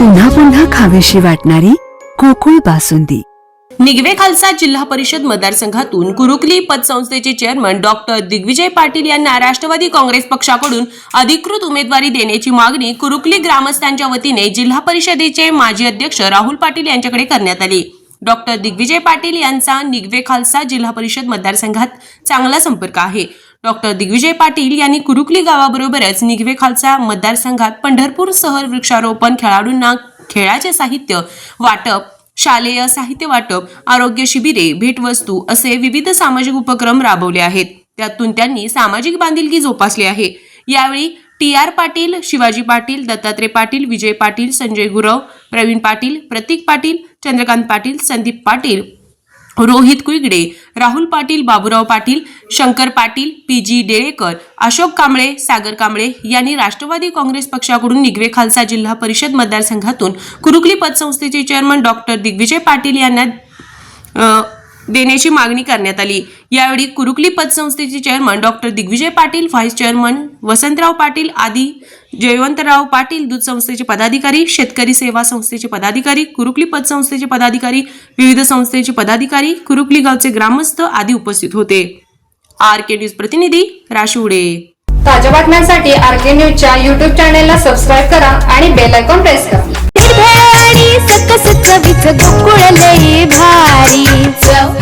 पुन्हा पुन्हा खावीशी वाटणारी कोकुळ बासुंदी. निगवे खालसा जिल्हा परिषद मतदारसंघातून कुरुकली पतसंस्थेचे चेअरमन डॉक्टर दिग्विजय पाटील यांना राष्ट्रवादी काँग्रेस पक्षाकडून अधिकृत उमेदवारी देण्याची मागणी कुरुकली ग्रामस्थांच्या वतीने जिल्हा परिषदेचे माजी अध्यक्ष राहुल पाटील यांच्याकडे करण्यात आली. डॉक्टर दिग्विजय पाटील यांचा निगवे खालसा जिल्हा परिषद मतदारसंघात चांगला संपर्क आहे. डॉक्टर दिग्विजय पाटील यांनी कुरुकली गावाबरोबरच निघवे खालसा मतदारसंघात पंढरपूर शहर वृक्षारोपण खेळाडूंना खेळाचे साहित्य वाटप शालेय साहित्य वाटप आरोग्य शिबिरे भेटवस्तू असे विविध सामाजिक उपक्रम राबवले आहेत. त्यातून त्यांनी सामाजिक बांधिलकी जोपासली आहे. यावेळी T R Patil Shivaji Patil Dattatray Patil Vijay Patil Sanjay Gurav Pravin Patil Pratik Patil Chandrakant Patil Sandeep Patil Rohit Kuigade Rahul Patil Baburao Patil Shankar Patil P G Delekar Ashok Kamble Sagar Kamble यांनी राष्ट्रवादी काँग्रेस पक्षाकडून निगवे खालसा जिल्हा परिषद मतदारसंघातून कुरुकली पतसंस्थेचे chairman doctor Digvijay Patil यांना देण्याची मागणी करण्यात आली. यावेळी Kurukali पतसंस्थेचे chairman doctor Digvijay Patil vice chairman Vasantrao Patil आदी जयवंतराव पाटील दूध संस्थेचे पदाधिकारी शेतकरी सेवा संस्थेचे पदाधिकारी कुरुकली पतसंस्थेचे पदाधिकारी विविध संस्थेचे पदाधिकारी कुरुकली गावचे ग्रामस्थ आदी उपस्थित होते. आर के न्यूज प्रतिनिधी राशिवडे. ताज्या बातम्यांसाठी आर के न्यूजच्या युट्यूब चॅनेलला सबस्क्राईब करा आणि बेल आयकॉन प्रेस करा.